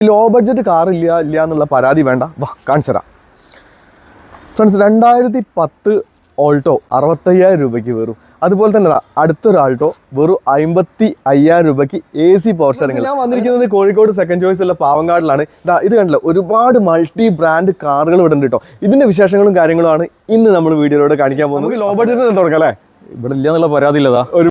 Low budget car ഇല്ല ഇല്ല എന്നുള്ള പരാതി വേണ്ട. വാ കാണിച്ചു തരാം. ഫ്രണ്ട്സ് രണ്ടായിരത്തി പത്ത് ഓൾട്ടോ അറുപത്തയ്യായിരം രൂപയ്ക്ക് വരും അതുപോലെ തന്നെ അടുത്തൊരാൾട്ടോ അടുത്തൊരു ആൾട്ടോ വെറും അമ്പത്തി അയ്യായിരം രൂപയ്ക്ക് എ സി പവർ സ്റ്റാറിംഗ് ഞാൻ വന്നിരിക്കുന്നത് കോഴിക്കോട് സെക്കൻഡ് ചോയ്സ് ഉള്ള പാവങ്കാടിലാണ് ഇതാ ഇത് കണ്ടില്ല ഒരുപാട് മൾട്ടി ബ്രാൻഡ് കാറുകൾ ഇവിടെ ഉണ്ട് കേട്ടോ ഇതിന്റെ വിശേഷങ്ങളും കാര്യങ്ങളുമാണ് ഇന്ന് നമ്മൾ വീഡിയോയിലൂടെ കാണിക്കാൻ പോകുന്നത്. ലോ ബഡ്ജറ്റ് തുടങ്ങാം അല്ലേ? ഇവിടെ ഇല്ല എന്നുള്ള പരാതി ഇല്ലതാ ഒരു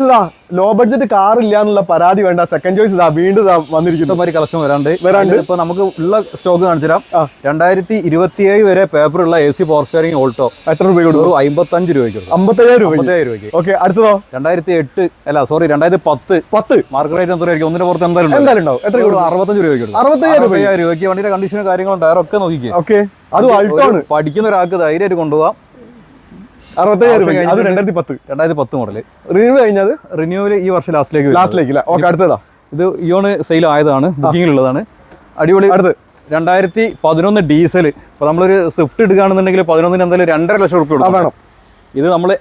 ലോ ബഡ്ജറ്റ് കാർ ഇല്ല എന്നുള്ള പരാതി വേണ്ട. സെക്കൻഡ് ചോയ്സ് ഇതാ വീണ്ടും ഇതാ വന്നിരിക്കുന്നു. ഇഷ്ടംമാതിരി കളക്ഷൻ വരാണ്ട്. വരാണ്ട്. ഇപ്പൊ നമുക്ക് ഉള്ള സ്റ്റോക്ക് കാണിച്ചുതരാം. രണ്ടായിരത്തി രണ്ടായിരത്തി ഇരുപത്തിയേഴ് വരെ പേപ്പർ ഉള്ള A C power steering Alto എത്ര രൂപ കൊടുക്കും? ഒരു അമ്പത്തഞ്ച് രൂപയ്ക്ക് അമ്പത്തയ്യായിരം രൂപ അമ്പത്തയ്യായിരം രൂപയ്ക്ക്. ഓക്കെ അടുത്തതോ? രണ്ടായിരത്തി എട്ട് അല്ല സോറി രണ്ടായിരത്തി പത്ത്. പത്ത് മാർക്കറ്റ് റേറ്റ് എന്തായിരിക്കും ഒന്നിന്റെ പുറത്ത് എന്തായാലും. എന്തായാലും ഉണ്ടാവും. എത്ര കൊടുക്കും? അറുപത്തഞ്ച് രൂപയ്ക്ക് അറുപത്തയ്യായിരം രൂപ അറുപത്തയ്യായിരം രൂപയ്ക്ക് വണ്ടിയുടെ കണ്ടീഷനും കാര്യങ്ങളും ടയർ ഒക്കെ നോക്കിക്കേ. ഓക്കെ അത് പഠിക്കുന്ന ഒരാൾക്ക് ധൈര്യമായിട്ട് കൊണ്ടുപോകാം അറുപത്തയ്യായിരം രൂപ അത് കഴിഞ്ഞിട്ട് രണ്ടായിരത്തി പത്ത്. രണ്ടായിരത്തി പത്ത് മോഡൽ റിന്യൂ കഴിഞ്ഞത്? റിന്യൂവൽ ഈ വർഷം ലാസ്റ്റിലേക്ക് ലാസ്റ്റിലേക്ക് അല്ലേ ഓക്കെ അടുത്തതാ. ഇത് ഇയോണ് സെയിൽ ആയതാണ്. ബുക്കിങ്ങിലുള്ളതാണ് അടിപൊളി. അടുത്ത്. രണ്ടായിരത്തി പതിനൊന്ന് ഡീസൽ ഇപ്പോൾ നമ്മളൊരു സ്വിഫ്റ്റ് എടുക്കുകയാണെന്നുണ്ടെങ്കിൽ പതിനൊന്നിന് എന്തായാലും രണ്ടര ലക്ഷം റുപ്യ വേണം. ഇത് നമ്മൾ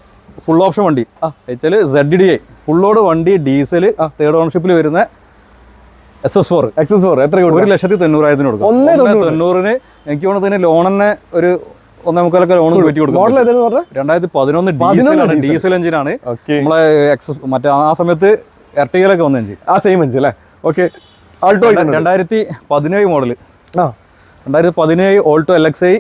ഫുൾ ഓപ്ഷൻ വണ്ടി. വെച്ചാൽ സെഡ് ഡി ഐ ഫുള്ളോട് വണ്ടി ഡീസൽ തേർഡ് ഓണർഷിപ്പിൽ വരുന്ന S S four excess four എത്ര ഒരു ലക്ഷത്തി തൊണ്ണൂറായിരത്തിന് കൊടുക്കും. ഒന്നേ തൊണ്ണൂറിന് എനിക്ക് തോന്നുന്നതിന് ലോൺ തന്നെ ഒരു ഒന്നേ മുക്കാലൊക്കെ പറ്റി കൊടുക്കും മോഡൽ ഏതെന്ന് പറഞ്ഞ? രണ്ടായിരത്തി പതിനൊന്ന് ഡീസലാണ് ഡീസൽ. എഞ്ചിനാണ് നമ്മളെ എക്സസ് മറ്റേ ആ സമയത്ത് എർട്ടികയിലൊക്കെ വന്ന എഞ്ചിൻ. ആ സെയിം എഞ്ചിൻ അല്ലേ? ഓക്കെ. ആൾട്ടോ രണ്ടായിരത്തി പതിനേഴ് മോഡൽ ആ. രണ്ടായിരത്തി പതിനേഴ് ഓൾട്ടോ എൽ എക്സ് ഐ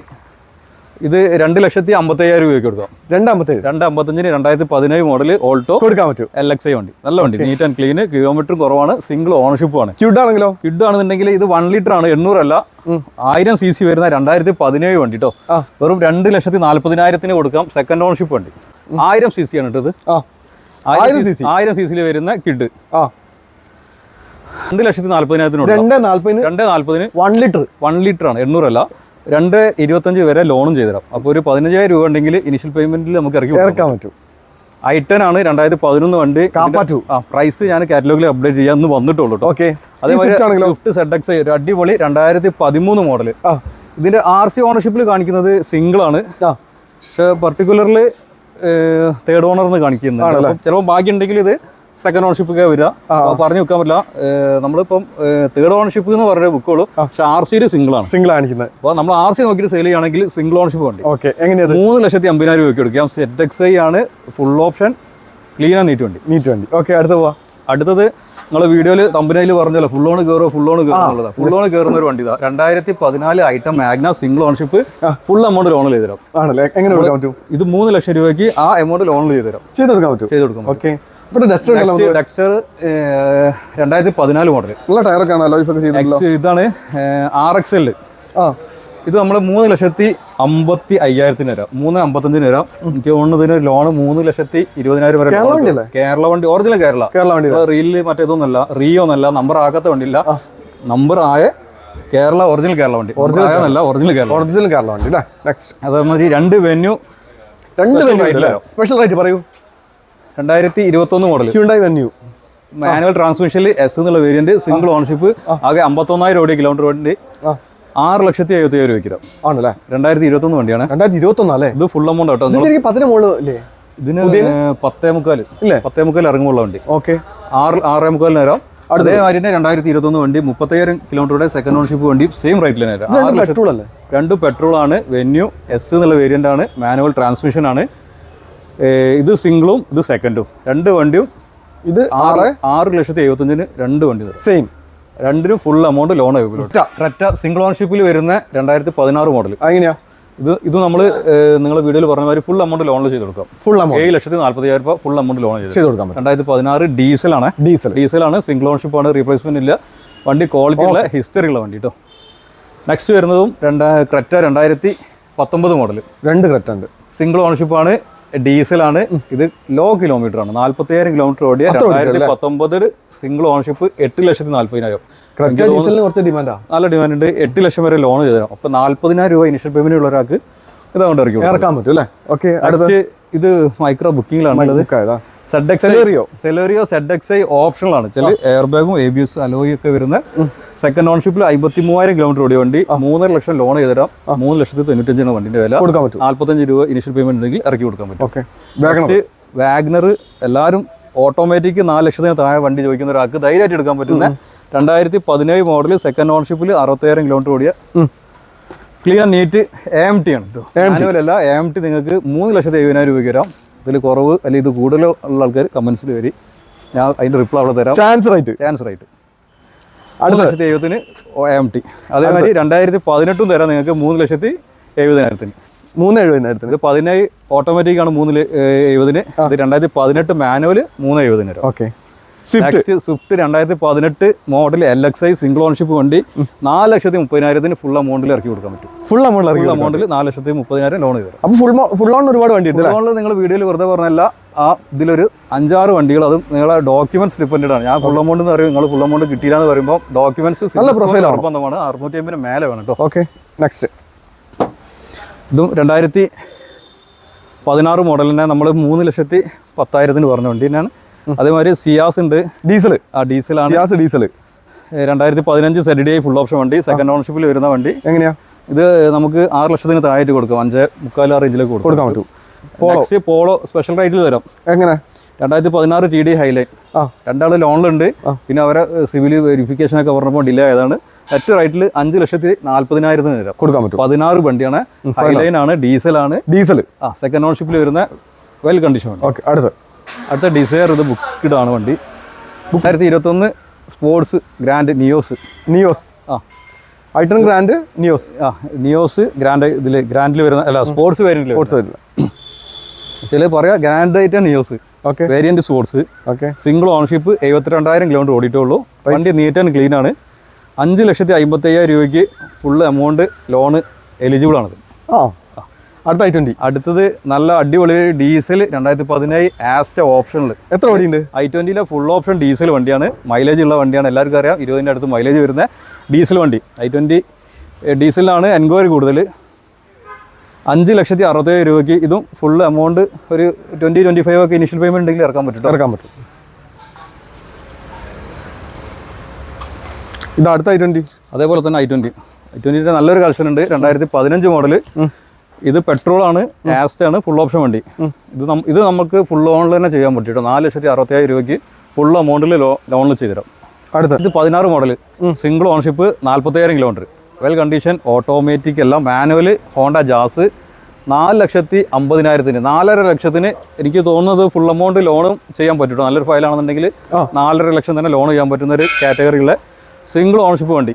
ഇത് രണ്ട് ലക്ഷത്തി അമ്പത്തയ്യായിരം രൂപയ്ക്ക് കൊടുക്കാം രണ്ടാമത്തേഴ് രണ്ട് അമ്പത്തഞ്ചിന് രണ്ടായിരത്തി പതിനേഴ് മോഡൽ ഓൾട്ടോ കൊടുക്കാൻ പറ്റും. എൽ എക്സ് ഐ വണ്ടി. നല്ല വണ്ടി. നീറ്റ് ആൻഡ് ക്ലീൻ കിലോമീറ്റർ കുറവാണ്. സിംഗിൾ ഓണർഷിപ്പ് ആണ്. കിഡ് ആണെങ്കിലോ കിഡ് ആണെന്നുണ്ടെങ്കിൽ ഇത് വൺ ലിറ്റർ ആണ്. എണ്ണൂറല്ല. ആയിരം സി സി വരുന്ന രണ്ടായിരത്തി പതിനേഴ് വണ്ടി കേട്ടോ വെറും രണ്ട് ലക്ഷത്തി നാല്പതിനായിരത്തിന് കൊടുക്കാം. സെക്കൻഡ് ഓണർഷിപ്പ് വണ്ടി. ആയിരം സി സി ആണ് കേട്ടത് ആയിരം സി സിയിൽ വരുന്ന കിഡ് രണ്ട് ലക്ഷത്തി നാല്പതിനായിരത്തിനോട് രണ്ട് നാല്പതിന് രണ്ട് നാല്പതിന് വൺ ലിറ്റർ വൺ ലിറ്റർ ആണ്. എണ്ണൂറല്ല. രണ്ട് ഇരുപത്തഞ്ച് വരെ ലോണും ചെയ്തിടാം. അപ്പോൾ ഒരു പതിനഞ്ചായിരം രൂപ ഉണ്ടെങ്കിൽ ഇനിഷ്യൽ പേയ്മെന്റിൽ നമുക്ക് ഇറക്കി. ഇറക്കാൻ പറ്റും. ഐ ടെൻ ആണ് രണ്ടായിരത്തി പതിനൊന്ന് വണ്ടി. കാപ്പാറ്റു. ആ പ്രൈസ് ഞാൻ കാറ്റലോഗിൽ അപ്ഡേറ്റ് ചെയ്യാൻ വന്നിട്ടുള്ളൂ ഓക്കെ അതേപോലെ സ്വിഫ്റ്റ് സെഡ് എക്സ് ഒരു അടിപൊളി രണ്ടായിരത്തി പതിമൂന്ന് മോഡൽ ഇതിന്റെ ആർ സി ഓണർഷിപ്പിൽ കാണിക്കുന്നത് സിംഗിൾ ആണ്. പക്ഷെ പർട്ടിക്കുലർലി തേർഡ് ഓണർ എന്ന് കാണിക്കുന്നത് ചിലപ്പോൾ ബാക്കി ഉണ്ടെങ്കിൽ ഇത് സെക്കൻഡ് ഓണർഷിപ്പ് ഒക്കെ വരിക പറഞ്ഞു വെക്കാൻ പറ്റില്ല. നമ്മളിപ്പം തേർഡ് ഓണർഷിപ്പ് എന്ന് പറഞ്ഞ ബുക്കുള്ളൂ പക്ഷെ ആർ സിയിൽ സിംഗിൾ ആണ്. സിംഗിൾ കാണിക്കുന്നത്. അപ്പോൾ നമ്മൾ ആർ സി നോക്കിയിട്ട് സെയിൽ ചെയ്യുകയാണെങ്കിൽ സിംഗിൾ ഓണർഷിപ്പ് വണ്ടി. ഓക്കെ എങ്ങനെയാണ് മൂന്ന് ലക്ഷത്തി അമ്പതിനായിരം രൂപയ്ക്ക് എടുക്കാം സെറ്റ് എക്സ് ഐ ആണ് ഫുൾ ഓപ്ഷൻ ക്ലീൻ ആണ് നീറ്റ് വണ്ടി. നീറ്റ് വണ്ടി. ഓക്കെ അടുത്ത പോവാ. അടുത്തത് നിങ്ങൾ വീഡിയോയിൽ തമ്പനയിൽ പറഞ്ഞല്ലോ. ഫുൾ ഓൺ കയറുക ഫുൾ ഓൺ കയറുക എന്നുള്ളത്. ഫുൾ ഓൺ കയറുന്ന ഒരു വണ്ടി രണ്ടായിരത്തി പതിനാല് item Magna single ownership full amount loan ചെയ്ത് തരാം ആണല്ലേ? എങ്ങനെ ഇത് മൂന്ന് ലക്ഷം രൂപയ്ക്ക് ആ എമൗണ്ട് ലോൺ ചെയ്തു തരാം ചെയ്ത് കൊടുക്കാൻ പറ്റും. ചെയ്ത് കൊടുക്കാം ഓക്കെ രണ്ടായിരത്തി പതിനാല് മോഡൽ നല്ല ടയറൊക്കെ ആണ് ഇതാണ് ആർ എക്സ് ആ. ഇത് നമ്മൾ മൂന്ന് ലക്ഷത്തി അമ്പത്തി അയ്യായിരത്തിന് വരാം. മൂന്ന് അമ്പത്തഞ്ചിന് വരാം. എനിക്ക് തോന്നുന്നതിന് ലോൺ മൂന്ന് ലക്ഷത്തി ഇരുപതിനായിരം വരെ കേരള വണ്ടി ഒറിജിനൽ കേരള. കേരള വണ്ടി റീലിൽ മറ്റേതൊന്നല്ല റിയോ ഒന്നല്ല നമ്പർ ആകാത്ത വണ്ടിയില്ല. നമ്പർ ആയ കേരള ഒറിജിനൽ കേരള വണ്ടി. ഒറിജിനൽ ആയെന്നല്ല ഒറിജിനൽ കേരള ഒറിജിനൽ കേരള വണ്ടി അല്ലേ? നെക്സ്റ്റ് അതേമാതിരി രണ്ട് വെന്യൂ രണ്ട് വെന്യൂ അല്ലേ സ്പെഷ്യൽ റേറ്റ് പറയൂ. രണ്ടായിരത്തി ഇരുപത്തൊന്ന് മോഡൽ ഹ്യൂണ്ടായി വെന്യൂ മാനുവൽ ട്രാൻസ്മിഷനിൽ എസ് എന്നുള്ള വേരിയന്റ് സിംഗിൾ ഓണർഷിപ്പ് ആകെ അമ്പത്തൊന്നായിരം ഓടിയ കിലോമീറ്റർ വണ്ടി. ആറ് ലക്ഷത്തി എഴുപത്തി അയ്യായിരം രൂപയ്ക്ക് ആണല്ലേ? രണ്ടായിരത്തി ഇരുപത്തൊന്ന് വണ്ടിയാണ്. രണ്ടായിരത്തി ഇരുപത്തി അല്ലേ? ഇത് ഫുൾ എമൗണ്ട് ശരിക്കും പത്തിന് മുകളിൽ അല്ലേ ഇതിന് പത്തേ മുക്കാൽ ഇല്ലേ? പത്തേ മുക്കാൽ ഇറങ്ങുമ്പോൾ വണ്ടി. ഓക്കെ. ആറ് ആറേ മുക്കാലിന് നേരം അതേമാതിരി തന്നെ രണ്ടായിരത്തി ഇരുപത്തൊന്ന് വണ്ടി മുപ്പത്തയ്യായിരം കിലോമീറ്ററുടെ സെക്കൻഡ് ഓണർഷിപ്പ് വണ്ടി സെയിം റേറ്റിൽ തന്നെ പെട്രോൾ അല്ലേ? രണ്ട് പെട്രോൾ ആണ് വെന്യൂ എസ് എന്നുള്ള വേരിയന്റ് ആണ് മാനുവൽ ട്രാൻസ്മിഷൻ ആണ്. ഇത് സിംഗിളും ഇത് സെക്കൻഡും രണ്ട് വണ്ടിയും ഇത് ആറ്? ആറ് ലക്ഷത്തി എഴുപത്തഞ്ചിന് രണ്ട് വണ്ടി സെയിം രണ്ടിനും ഫുൾ എമൗണ്ട് ലോൺ അവൈലബിൾ ട്രറ്റ സിംഗിൾ ഓണർഷിപ്പിൽ വരുന്ന രണ്ടായിരത്തി പതിനാറ് മോഡൽ എങ്ങനെയാ? ഇത് ഇത് നമ്മൾ നിങ്ങൾ വീഡിയോയിൽ പറഞ്ഞ മാതിരി ഫുൾ എമൗണ്ട് ലോൺ ചെയ്ത് കൊടുക്കാം. ഫുൾ എമൗണ്ട് ഏഴ് ലക്ഷത്തി നാല്പത്തിയായിരം രൂപ ഫുൾ എമൗണ്ട് ലോൺ ചെയ്ത് കൊടുക്കാം രണ്ടായിരത്തി പതിനാറ് ഡീസലാണ് ഡീസൽ ഡീസലാണ് സിംഗിൾ ഓണർഷിപ്പ് ആണ് റീപ്ലേസ്മെന്റ് ഇല്ല. വണ്ടി ക്വാളിറ്റി ഉള്ള ഹിസ്റ്ററി ഉള്ള വണ്ടി കേട്ടോ നെക്സ്റ്റ് വരുന്നതും രണ്ടാ ക്രെറ്റ രണ്ടായിരത്തി പത്തൊമ്പത് മോഡൽ രണ്ട് ക്രറ്റ ഉണ്ട്. സിംഗിൾ ഓണർഷിപ്പ് ആണ് ഡീസലാണ്. ഇത് ലോ കിലോമീറ്റർ ആണ് നാല്പത്തിയായിരം കിലോമീറ്റർ ഓടിയ രണ്ടായിരത്തി പത്തൊമ്പതിൽ സിംഗിൾ ഓണർഷിപ്പ് എട്ട് ലക്ഷത്തി നാല്പതിനായിരം. കുറച്ച് ഡിമാൻഡാ നല്ല ഡിമാൻഡ് ഉണ്ട്. എട്ട് ലക്ഷം വരെ ലോൺ ചെയ്തു തരാം. അപ്പൊ നാല്പതിനായിരം രൂപ ഇനിഷ്യൽ പേയ്മെന്റ് ഉള്ള ഒരാൾക്ക് ഇതുകൊണ്ട് ഇറക്കി. ഇറക്കാൻ പറ്റും അല്ലേ ഓക്കെ അടുത്ത് ഇത് മൈക്രോ ബുക്കിംഗിലാണ് ഉള്ളത്. Celerio Celerio Z X I ആണ്. ചില എയർ ബാഗും എ ബി എസ് അലോയും ഒക്കെ വരുന്ന സെക്കൻഡ് ഓൺഷിപ്പിൽ അമ്പത്തി മൂവായിരം കിലോമീറ്റർ ഓടിയ വണ്ടി. മൂന്നര ലക്ഷം ലോൺ ചെയ്തുതരാം മൂന്ന് ലക്ഷത്തി തൊണ്ണൂറ്റഞ്ചാണ് വണ്ടിന്റെ വില. കൊടുക്കാൻ പറ്റും. നാല്പത്തഞ്ച് രൂപ ഇനിഷ്യൽ പേയ്മെന്റ് ഉണ്ടെങ്കിൽ ഇറക്കി കൊടുക്കാൻ പറ്റും. ഓക്കെ. വേഗം വാഗ്നർ എല്ലാവരും ഓട്ടോമാറ്റിക് നാല് ലക്ഷത്തിന് താഴെ വണ്ടി ചോദിക്കുന്ന ഒരാൾക്ക് ധൈര്യമായിട്ട് എടുക്കാൻ പറ്റുന്ന രണ്ടായിരത്തി പതിനേഴ് മോഡൽ സെക്കൻഡ് ഓൺഷിപ്പിൽ അറുപത്തേഴായിരം കിലോമീറ്റർ ഓടിയ. Clear neat A M T ആണ് കേട്ടോ അല്ല എ എം ടി നിങ്ങൾക്ക് മൂന്ന് ലക്ഷത്തി എഴുപതിനായിരം രൂപയ്ക്ക് വരാം. ഇതിൽ കുറവ് അല്ലെങ്കിൽ ഇത് കൂടുതലോ ഉള്ള ആൾക്കാർ കമൻസിൽ വരി. ഞാൻ അതിന്റെ റിപ്ലൈ അവിടെ തരാം. ചാൻസ് റൈറ്റ് ചാൻസ് റൈറ്റ് അടുത്ത. ലക്ഷത്തി എഴുപത്തിന് ഒ എം ടി അതേമാതിരി രണ്ടായിരത്തി പതിനെട്ടും തരാം നിങ്ങൾക്ക് മൂന്ന് ലക്ഷത്തി എഴുപതിനായിരത്തിന്. മൂന്ന് എഴുപതിനായിരത്തിന്. ഇത് പതിനേഴ് ഓട്ടോമാറ്റിക്കാണ് മൂന്ന് എഴുപതിന്. ഇത് രണ്ടായിരത്തി പതിനെട്ട് മാനുവൽ മൂന്ന് എഴുപതിന് വരാം ഓക്കെ സ്വിഫ്റ്റ് സ്വിഫ്റ്റ് രണ്ടായിരത്തി പതിനെട്ട് model L X I single ownership വണ്ടി നാല് ലക്ഷത്തി മുപ്പതിനായിരത്തിന് ഫുൾ എമൗണ്ടിൽ ഇറക്കി കൊടുക്കാൻ പറ്റും. ഫുൾ എമൗണ്ട് ഫുൾ എമൗണ്ടിൽ നാല് ലക്ഷത്തി മുപ്പതിനായിരം ലോൺ ചെയ്തു അപ്പോൾ ഫുൾ ഫുൾ ഓൺ ഒരുപാട് വണ്ടി ഉണ്ട് ലോണിൽ നിങ്ങൾ വീഡിയോയിൽ വെറുതെ പറഞ്ഞല്ല ആ ഇതിലൊരു അഞ്ചാറ് വണ്ടികൾ അതും നിങ്ങളെ ഡോക്യുമെന്റ്സ് ഡിപ്പെൻഡ് ആണ്. ഞാൻ ഫുൾ എമൗണ്ട് എന്ന് പറയും നിങ്ങൾ ഫുൾ എമൗണ്ട് കിട്ടിയില്ല എന്ന് പറയുമ്പോൾ ഡോക്യുമെന്റ്സ് നല്ല പ്രൊഫൈൽ? നിർബന്ധമാണ്. അറുന്നൂറ്റി അമ്പതിന് മേലെ വേണം കേട്ടോ ഓക്കെ നെക്സ്റ്റ് ഇതും രണ്ടായിരത്തി പതിനാറ് മോഡലിനെ നമ്മൾ മൂന്ന് ലക്ഷത്തി പത്തായിരത്തിന് പറഞ്ഞ വണ്ടി തന്നെയാണ്. അതേമാതിരി സിയാസ് ഉണ്ട്. ഡീസൽ ആ ഡീസലാണ്. സിയാസ് ഡീസൽ രണ്ടായിരത്തി പതിനഞ്ച് സെഡ് ഡി ഫുൾ ഓപ്ഷൻ വണ്ടി സെക്കൻഡ് ഓണർഷിപ്പിൽ വരുന്ന വണ്ടി. എങ്ങനെയാ? ഇത് നമുക്ക് ആറ് ലക്ഷത്തിന് താഴായിട്ട് കൊടുക്കാം. അഞ്ച് മുക്കാൽ ആ റേഞ്ചിലേക്ക് കൊടുക്കാം. കൊടുക്കാൻ പറ്റും. നെക്സ്റ്റ് പോളോ സ്പെഷ്യൽ റേറ്റിൽ തരാം. എങ്ങനെ? രണ്ടായിരത്തി പതിനാറ് ടി ഡി ഹൈലൈൻ ആ. രണ്ടാൾ ലോണിലുണ്ട്. പിന്നെ അവരെ സിവിൽ വെരിഫിക്കേഷൻ ഒക്കെ പറഞ്ഞപ്പോൾ ഡിലേ ആയതാണ്. മറ്റു റൈറ്റിൽ അഞ്ച് ലക്ഷത്തി നാല്പതിനായിരത്തിന് തരാം. കൊടുക്കാൻ പറ്റും. പതിനാറ് വണ്ടിയാണ്. ഹൈലൈൻ ആണ് ഡീസലാണ്. ഡീസൽ ആ സെക്കൻഡ് ഓണർഷിപ്പിൽ വരുന്ന വെൽ കണ്ടീഷൻ ഓക്കെ അടുത്ത്. അടുത്ത ഡിസയർ ഇത് ബുക്കിഡാണ് വണ്ടി. രണ്ടായിരത്തി ഇരുപത്തൊന്ന് സ്പോർട്സ് ഗ്രാൻഡ് നിയോസ് നിയോസ് ആ. ഐട്ടൺ ഗ്രാൻഡ് നിയോസ് ആ നിയോസ് ഗ്രാൻഡ് ഇതിൽ ഗ്രാൻഡിൽ വരുന്ന അല്ല സ്പോർട്സ് വേരിയന്റിൽ സ്പോർട്സ് വരില്ല ചില പറയാ ഗ്രാൻഡ് ആയിട്ട് Nios okay variant sports okay single ownership എഴുപത്തിരണ്ടായിരം kilometre ഓടിയിട്ടുള്ളൂ. വണ്ടി നീറ്റ് ആൻഡ് ക്ലീൻ ആണ്. അഞ്ച് ലക്ഷത്തി അമ്പത്തയ്യായിരം രൂപയ്ക്ക് ഫുൾ എമൗണ്ട് ലോണ് എലിജിബിൾ ആണത്. ആ. അടുത്ത ഐ ട്വന്റി അടുത്തത് നല്ല അടിപൊളി ഡീസൽ രണ്ടായിരത്തി പതിനേഴ് ആസ്റ്റ ഓപ്ഷനിൽ എത്ര വണ്ടിയുണ്ട്? ഐ ട്വന്റിയിലെ ഫുൾ ഓപ്ഷൻ ഡീസൽ വണ്ടിയാണ്. മൈലേജ് ഉള്ള വണ്ടിയാണ്. എല്ലാവർക്കും അറിയാം. ഇരുപതിന്റെ അടുത്ത് മൈലേജ് വരുന്ന ഡീസൽ വണ്ടി. ഐ ട്വന്റി ഡീസലിലാണ് എൻക്വയറി കൂടുതൽ അഞ്ച് ലക്ഷത്തി അറുപത്തേഴ് രൂപയ്ക്ക് ഇതും ഫുൾ എമൗണ്ട് ഒരു ട്വന്റി ട്വന്റി ഫൈവ് ഒക്കെ ഇനിഷ്യൽ പേയ്മെന്റ് ഉണ്ടെങ്കിൽ ഇറക്കാൻ പറ്റും ഇറക്കാൻ പറ്റും. ഇത് അടുത്ത ഐ ട്വന്റി അതേപോലെ തന്നെ ഐ ട്വന്റി ഐ ട്വന്റിന്റെ നല്ലൊരു കളക്ഷൻ ഉണ്ട്. രണ്ടായിരത്തി പതിനഞ്ച് മോഡൽ ഇത് പെട്രോൾ ആണ് ആസ്റ്റ് ആണ് ഫുൾ ഓപ്ഷൻ വണ്ടി ഇത് ഇത് നമുക്ക് ഫുൾ ഓണിൽ തന്നെ ചെയ്യാൻ പറ്റും കേട്ടോ നാല് ലക്ഷത്തി അറുപത്തിയായിരം രൂപയ്ക്ക് ഫുൾ എമൗണ്ടിൽ ലോ ലോണിൽ ചെയ്തുതരാം അടുത്ത. ഇത് പതിനാറ് മോഡൽ സിംഗിൾ ഓണർഷിപ്പ് നാൽപ്പത്തയ്യായിരം കിലോമീറ്റർ വെൽ കണ്ടീഷൻ ഓട്ടോമാറ്റിക് എല്ലാം മാനുവൽ ഹോണ്ട ജാസ് നാല് ലക്ഷത്തി അമ്പതിനായിരത്തിന് നാലര ലക്ഷത്തിന് എനിക്ക് തോന്നുന്നത് ഫുൾ എമൗണ്ട് ലോണും ചെയ്യാൻ പറ്റും നല്ലൊരു ഫയലാണെന്നുണ്ടെങ്കിൽ. നാലര ലക്ഷം തന്നെ ലോൺ ചെയ്യാൻ പറ്റുന്ന ഒരു കാറ്റഗറിയിലെ സിംഗിൾ ഓണർഷിപ്പ് വണ്ടി.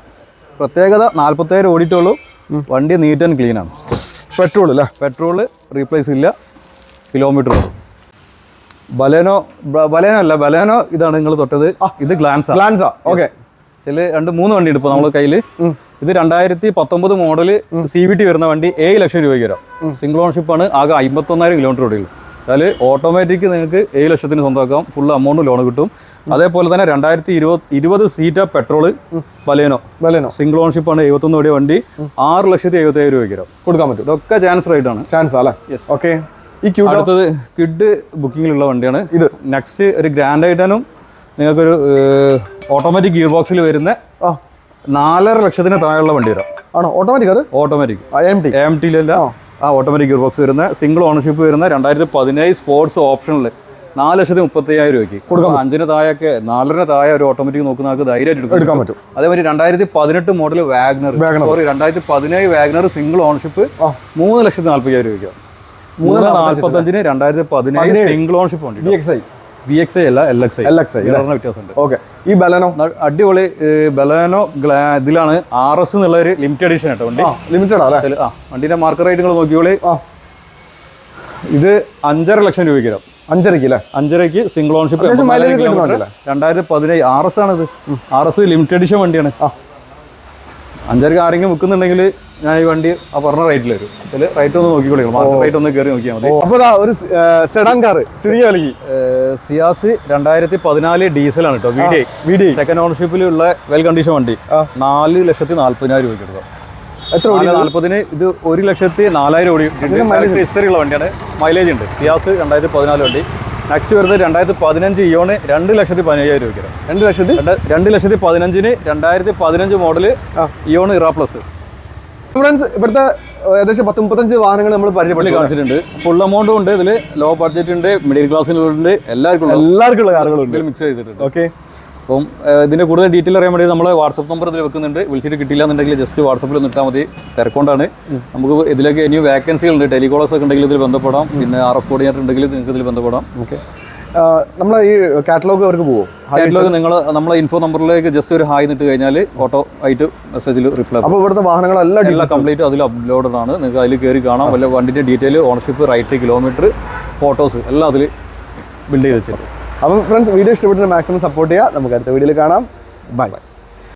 പ്രത്യേകത നാൽപ്പത്തേഴ് ഓടിയിട്ടുള്ളൂ. വണ്ടി നീറ്റ് ആൻഡ് ക്ലീൻ ആണ്. പെട്രോൾ അല്ലേ? പെട്രോൾ റീപ്ലേസ് ഇല്ല. കിലോമീറ്റർ ബലേനോ ബലേനോ അല്ല ബലേനോ ഇതാണ് നിങ്ങൾ തൊട്ടത്. ഇത് ഗ്ലാൻസ. ഗ്ലാൻസ. ഓക്കെ. ചില രണ്ട് മൂന്ന് വണ്ടി ഉണ്ട് നമ്മൾ കയ്യിൽ ഇത് രണ്ടായിരത്തി പത്തൊമ്പത് മോഡൽ സി വി ടി വരുന്ന വണ്ടി ഏഴ് ലക്ഷം രൂപയ്ക്ക് വരാം. സിംഗിൾ ഓൺഷിപ്പ് ആണ്. ആകെ അമ്പത്തൊന്നായിരം കിലോമീറ്റർ ഓടിയുള്ളൂ. വെച്ചാൽ ഓട്ടോമാറ്റിക് നിങ്ങൾക്ക് ഏഴ് ലക്ഷത്തിന് സ്വന്തമാക്കാം. ഫുൾ എമൗണ്ട് ലോൺ കിട്ടും. അതേപോലെ തന്നെ രണ്ടായിരത്തി ഇരുപത് ഇരുപത് Zeta petrol Baleno. Baleno. Single ownership ആണ് എഴുപത്തൊന്ന് ഓടിയ വണ്ടി. ആറ് ലക്ഷത്തി എഴുപത്തി ഏഴ് രൂപയ്ക്ക് വരും കൊടുക്കാൻ പറ്റും. ഇതൊക്കെ ചാൻസ് റേറ്റ് ആണ്. ചാൻസ് അല്ലേ? ഓക്കെ ഈ ക്യൂ അടുത്തത് കിഡ് ബുക്കിങ്ങിലുള്ള വണ്ടിയാണ്. ഇത്. നെക്സ്റ്റ് ഒരു ഗ്രാൻഡ് ഐറ്റനും നിങ്ങൾക്കൊരു ഓട്ടോമാറ്റിക് ഗിയർ ബോക്സിൽ വരുന്ന നാലര ലക്ഷത്തിന് താഴെയുള്ള വണ്ടി വരാം ആണോ? ഓട്ടോമാറ്റിക് അത്? ഓട്ടോമാറ്റിക് എം ടി എം ടിയിലല്ല ആ ഓട്ടോമാറ്റിക് ഗിയർ ബോക്സ് വരുന്ന സിംഗിൾ ഓണർഷിപ്പ് വരുന്ന രണ്ടായിരത്തി പതിനേഴ് സ്പോർട്സ് ഓപ്ഷനിൽ നാല് ലക്ഷത്തി മുപ്പത്തി അയ്യായിരം രൂപയ്ക്ക് അഞ്ചിന് താഴെയൊക്കെ നാലര താഴെ ഒരു ഓട്ടോമാറ്റിക് നോക്കുന്ന ആൾക്ക് ധൈര്യമായിട്ട് എടുക്കാൻ പറ്റും. അതേപോലെ രണ്ടായിരത്തി പതിനെട്ട് മോഡൽ വാഗ്നർ സോറി രണ്ടായിരത്തി പതിനേഴ് വാഗ്നർ സിംഗിൾ ഓണർഷിപ്പ്. മൂന്ന് ലക്ഷത്തി നാൽപ്പത്തി അയ്യായിരം രൂപയ്ക്ക് മൂന്ന് നാൽപ്പത്തഞ്ചിന് രണ്ടായിരത്തി പതിനേഴ്. സിംഗിൾ ഓണർഷിപ്പ് ഉണ്ട് B X I B X I അല്ല L X I L X I വ്യത്യാസമുണ്ട്. ഓക്കെ ഈ ബലനോ അടിപൊളി ബലനോ ഇതിലാണ് ആർ എസ് എന്നുള്ള ഒരു ലിമിറ്റഡ് എഡിഷൻ കേട്ടോ വണ്ടി. ലിമിറ്റഡ് അല്ലേ ആ വണ്ടിന്റെ മാർക്കറ്റ് റേറ്റ് നിങ്ങൾ നോക്കിയോളി ഇത് അഞ്ചര ലക്ഷം രൂപയ്ക്ക് വരാം. അഞ്ചരക്ക് അല്ലേ? അഞ്ചരയ്ക്ക് സിംഗിൾ ഓൺഷിപ്പ്? രണ്ടായിരത്തി പതിനേഴ് ആർ എസ് ആണിത്. ആർ എസ് ലിമിറ്റഡ് എഡിഷൻ വണ്ടിയാണ്. അഞ്ചരക്ക് ആരെങ്കിലും വിൽക്കുന്നുണ്ടെങ്കിൽ ഞാൻ ഈ വണ്ടി ആ പറഞ്ഞ റേറ്റിൽ വരും. അതിൽ റൈറ്റ് ഒന്ന് നോക്കിക്കോളി മാർക്കറ്റ് റേറ്റ് ഒന്ന് കയറി നോക്കിയാൽ മതി. അപ്പൊ ദാ ഒരു സെഡാൻ കാർ ചെറിയ വിലക്ക് സിയാസ് രണ്ടായിരത്തി പതിനാല് ഡീസലാണ് കേട്ടോ V D V D second ഓണർഷിപ്പിലുള്ള well condition വണ്ടി. നാല് ലക്ഷത്തി നാല്പതിനായിരം രൂപയ്ക്ക് എടുക്കാം എത്ര ഓടി നാൽപ്പതിന് ഇത് ഒരു ലക്ഷത്തി നാലായിരം ഓടി. ഹിസ്റ്ററി ഉള്ള വണ്ടിയാണ്. മൈലേജ് ഉണ്ട്. സിയാസ് രണ്ടായിരത്തി പതിനാല് വണ്ടി. നെക്സ്റ്റ് വരുന്നത് രണ്ടായിരത്തി പതിനഞ്ച് ഇയോണ് രണ്ട് ലക്ഷത്തി പതിനയ്യായിരം രൂപയ്ക്ക് രണ്ട് ലക്ഷത്തി? രണ്ട് ലക്ഷത്തി പതിനഞ്ചിന് രണ്ടായിരത്തി പതിനഞ്ച് മോഡൽ. ഇയോൺ ഇറ പ്ലസ് ഫ്രണ്ട്സ് ഇവിടുത്തെ ഏകദേശം പത്ത് മുപ്പത്തഞ്ച് വാഹനങ്ങൾ നമ്മൾ പുള്ളി കാണിച്ചിട്ടുണ്ട്. ഫുൾ എമൗണ്ടും ഉണ്ട്. ഇതിൽ ലോ ബഡ്ജറ്റ് ഉണ്ട് മിഡിൽ ക്ലാസ്സിലുണ്ട് എല്ലാവർക്കും ഉണ്ട് എല്ലാവർക്കും ഉള്ള കാറുകളുണ്ട് മിക്സ് ചെയ്തിട്ടുണ്ട്. ഓക്കെ അപ്പം ഇതിന്റെ ഇതിന്റെ കൂടുതൽ ഡീറ്റെയിൽ അറിയാൻ വേണ്ടി നമ്മൾ വാട്സപ്പ് നമ്പർ ഇതിൽ വെക്കുന്നുണ്ട്. വിളിച്ചിട്ട് കിട്ടില്ല എന്നുണ്ടെങ്കിൽ ജസ്റ്റ് വാട്സപ്പിൽ ഒന്ന് ഇട്ടാൽ മതി. തിരക്കൊണ്ടാണ്. നമുക്ക് ഇതിലേക്ക് ഇനി വേക്കൻസികൾ ഉണ്ട് ടെലികോളേഴ്സ് ഒക്കെ ഉണ്ടെങ്കിൽ ഇതിൽ ബന്ധപ്പെടാം. പിന്നെ ആർ എഫ് കോർഡിനേറ്റർ ഉണ്ടെങ്കിൽ നിങ്ങൾക്ക് ഇതിൽ ബന്ധപ്പെടാം. ഓക്കെ നമ്മൾ ഈ കാറ്റലോഗ് അവർക്ക് പോകും കാറ്റലോഗ് നിങ്ങൾ നമ്മളെ ഇൻഫോ നമ്പറിലേക്ക് ജസ്റ്റ് ഒരു ഹായ് നിട്ട് കഴിഞ്ഞാൽ ഓട്ടോ ആയിട്ട് മെസ്സേജിൽ റിപ്ലൈ അപ്പോൾ ഇവിടുത്തെ വാഹനങ്ങളെല്ലാം എല്ലാം കംപ്ലീറ്റ് അതിൽ അപ്ലോഡഡ് ആണ്. നിങ്ങൾക്ക് അതിൽ കയറി കാണാം. വല്ല വണ്ടിന്റെ detail ownership right kilometre photos എല്ലാം അതിൽ ബിൽഡ് ചെയ്ത് വെച്ചിട്ടുണ്ട്. അപ്പം ഫ്രണ്ട്സ് വീഡിയോ ഇഷ്ടപ്പെട്ടിട്ട് മാക്സിമം സപ്പോർട്ട് ചെയ്യുക നമുക്ക് അടുത്ത വീഡിയോയിൽ കാണാം. ബൈ